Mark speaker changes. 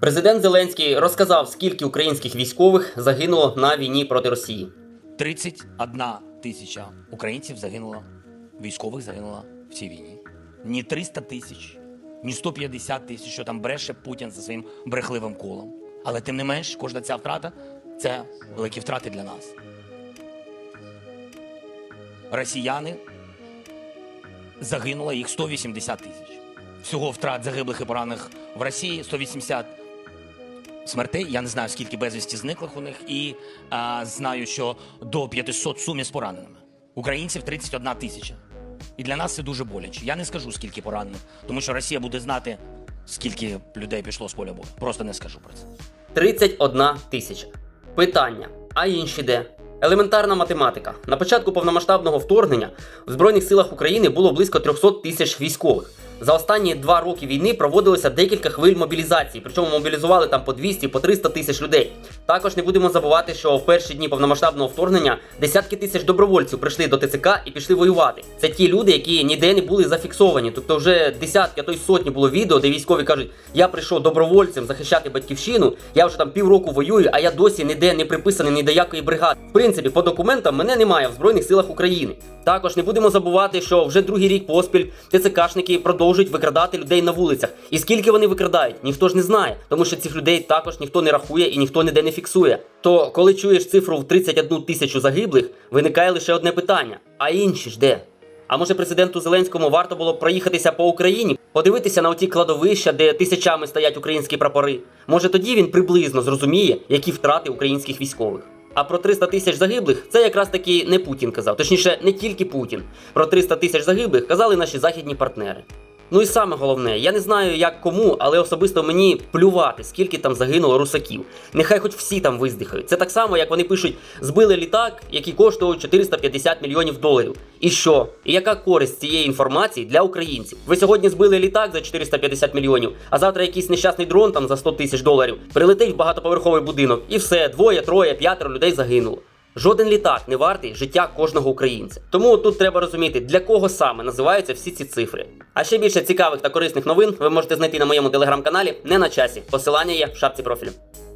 Speaker 1: Президент Зеленський розказав, скільки українських військових загинуло на війні проти Росії.
Speaker 2: 31 тисяча українців загинуло, військових загинуло в цій війні. Ні 300 тисяч, ні 150 тисяч, що там бреше Путін за своїм брехливим колом. Але тим не менш, кожна ця втрата це великі втрати для нас. Росіяни загинуло їх 180 тисяч. Всього втрат загиблих і поранених в Росії 180 смертей. Я не знаю, скільки безвісті зниклих у них, і а, знаю, що до 500 сумі з пораненими. Українців 31 тисяча. І для нас це дуже боляче. Я не скажу, скільки поранених, тому що Росія буде знати, скільки людей пішло з поля бою. Просто не скажу про це.
Speaker 1: 31 тисяча. Питання: а інші де? Елементарна математика. На початку повномасштабного вторгнення в Збройних силах України було близько 300 тисяч військових. За останні два роки війни проводилося декілька хвиль мобілізації, причому мобілізували там по 200, по 300 тисяч людей. Також не будемо забувати, що в перші дні повномасштабного вторгнення десятки тисяч добровольців прийшли до ТЦК і пішли воювати. Це ті люди, які ніде не були зафіксовані. Тобто, вже десятки, а то й сотні було відео, де військові кажуть: я прийшов добровольцем захищати батьківщину, я вже там півроку воюю, а я досі ніде не приписаний ні до якої бригади. В принципі, по документам мене немає в Збройних силах України. Також не будемо забувати, що вже другий рік поспіль ТЦКшники продовжують викрадати людей на вулицях. І скільки вони викрадають, ніхто ж не знає, тому що цих людей також ніхто не рахує і ніхто ніде не фіксує. То коли чуєш цифру в 31 тисячу загиблих, виникає лише одне питання: а інші ж де? А може президенту Зеленському варто було б проїхатися по Україні, подивитися на оті кладовища, де тисячами стоять українські прапори. Може тоді він приблизно зрозуміє, які втрати українських військових. А про 300 тисяч загиблих це якраз таки не Путін казав, точніше, не тільки Путін. Про 300 тисяч загиблих казали наші західні партнери. Ну і саме головне, я не знаю як кому, але особисто мені плювати, скільки там загинуло русаків. Нехай хоч всі там виздихають. Це так само, як вони пишуть, збили літак, який коштував 450 мільйонів доларів. І що? І яка користь цієї інформації для українців? Ви сьогодні збили літак за 450 мільйонів, а завтра якийсь нещасний дрон там за 100 тисяч доларів прилетить в багатоповерховий будинок, і все, двоє, троє, п'ятеро людей загинуло. Жоден літак не вартий життя кожного українця. Тому тут треба розуміти, для кого саме називаються всі ці цифри. А ще більше цікавих та корисних новин ви можете знайти на моєму телеграм-каналі не на часі. Посилання є в шапці профілю.